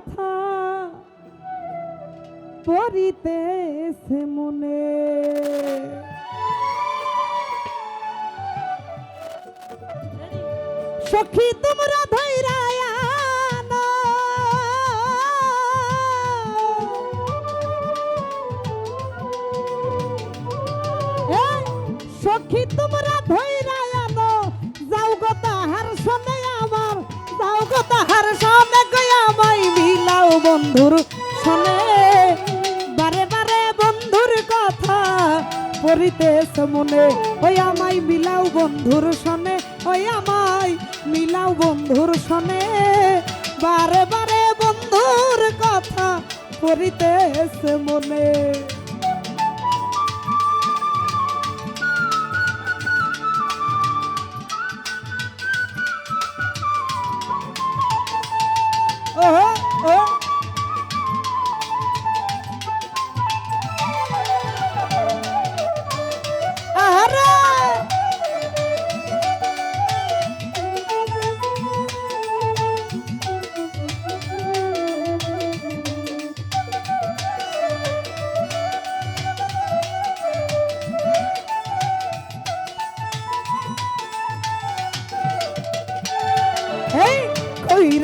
কথা পরিতেছে মনে। সখী তোমরা ধৈরায় বন্ধুর সনে বারে বারে বন্ধুর কথা পড়িতে মনে। ওই আমায় মিলাও বন্ধুর শোনে, ওই আমায় মিলাও বন্ধুর সনে বারে বারে বন্ধুর কথা পড়িতে মনে।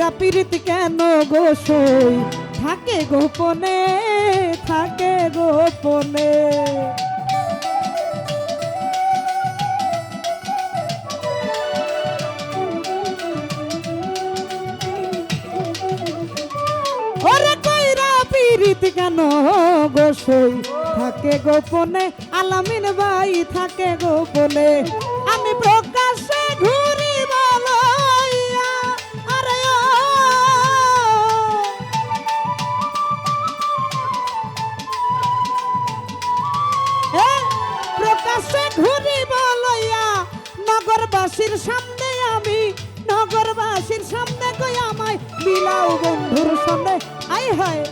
কইরা পীড়িত কেন গো সই? থাকে গোপনে থাকে গোপনে। কেন গো সই? থাকে গোপনে, আলামিন ভাই, থাকে গোপনে। আমি প্রকাশ্যে ঘুরি প্রকাশ্যে ঘুরি বলইয়া নগরবাসীর সামনে আমি, নগরবাসীর সামনে কই আমায়? বিলাও বন্ধুর সামনে। আই হায়,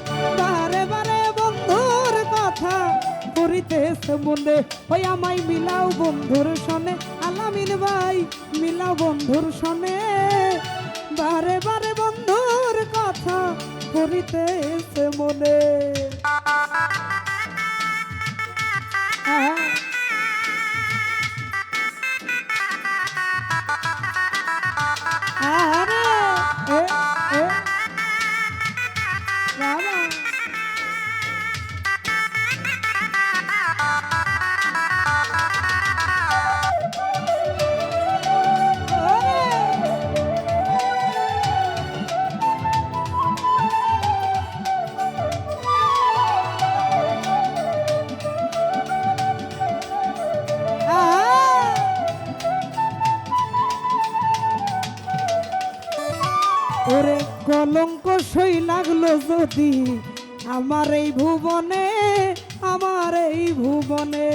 বারে বারে বন্ধুর কথা করিতেছে মনে। ওই আমায় মিলাও বন্ধুর সনে আলামিন ভাই, মিলাও বন্ধুর সনে বারে বারে বন্ধুর কথা করিতেছে মনে। ওরে কলঙ্ক সই লাগল যদি আমার এই ভুবনে, আমার এই ভুবনে।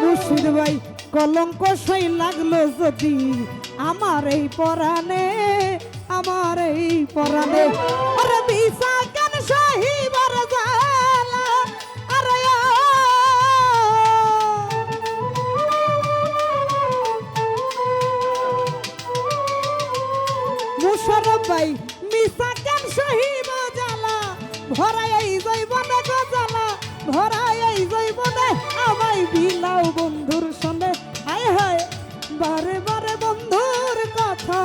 মুর্শিদ ভাই, কলঙ্ক সই লাগল যদি আমার এই পরাণে, আমার এই পরাণে। ভরাই এই জৈবনে গজালা ভরাই এই জৈবনে আমায় বিলাও বন্ধুর সনে। হায় হায় বারে বারে বন্ধুর কথা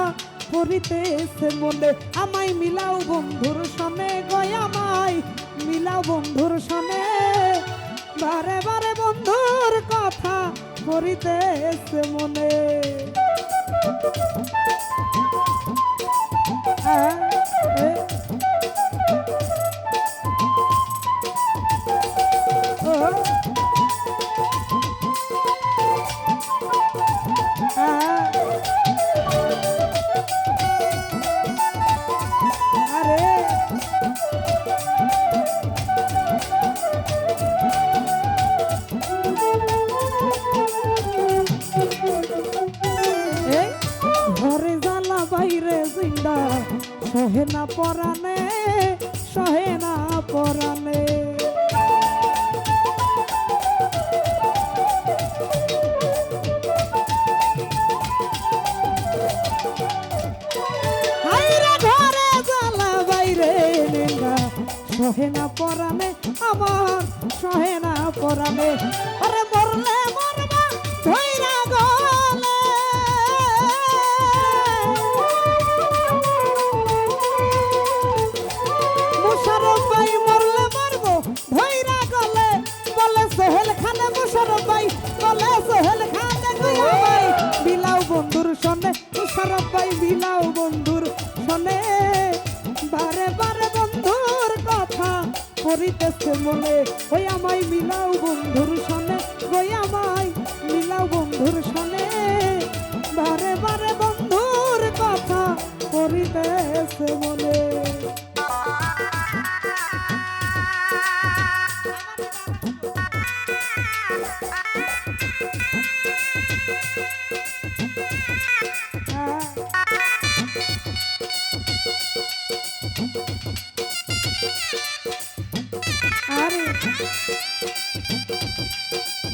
পড়িতেছে মনে আমায় মিলাও বন্ধুর সনে গয় আমায় মিলাও বন্ধুর সনে। বারে বারে বন্ধুর কথা পড়িতেছে মনে। আহ, না পরানে আরে মরলে মরবা, ধইরা গলে। মুশারফ ভাই মরলে মারবো, ধইরা গলে। বলে সোহেল খানে মুশারফ ভাই বলে সোহেল খানে বন্ধুর সনে মুশারফ বিলাও বন্ধুর করিতেছে মনে। ওই আমায় মিলাও বন্ধুর সনে। ওই আমায় মিলাও বন্ধুর সনে। বারে বারে বন্ধুর কথা করিতেছে মনে।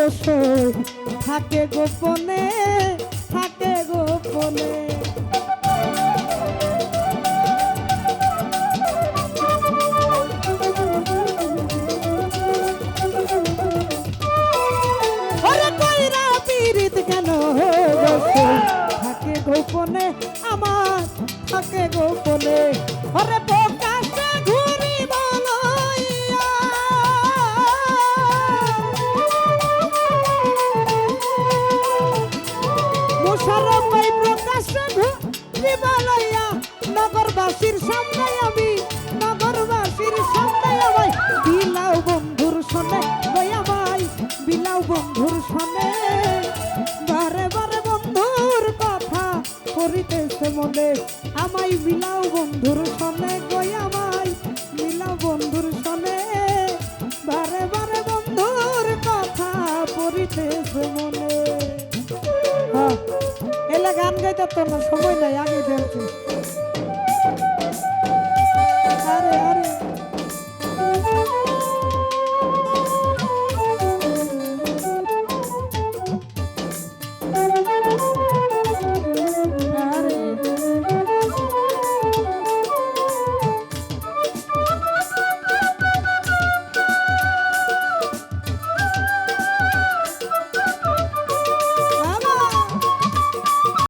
কেন থাকে গোপনে থাকে গোপনে। থাকে গোপনে আমার থাকে গোপনে। ওরে নগরবাসীর সামনে আমি, নগরবাসীর সামনে আমায়। বিলাও বন্ধুর সনে গয়া ভাই, বিলাও বন্ধুর সনে। বারে বারে বন্ধুর কথা করিতেছে মনে, আমায় বিলাও বন্ধুর সনে গয়া ভাই, বিলাও বন্ধুর সনে। বারে বারে বন্ধুর কথা পড়িতেছে মনে। হ্যাঁ এলে গান গাইতে তো না, সময় নাই, আগে দেখছি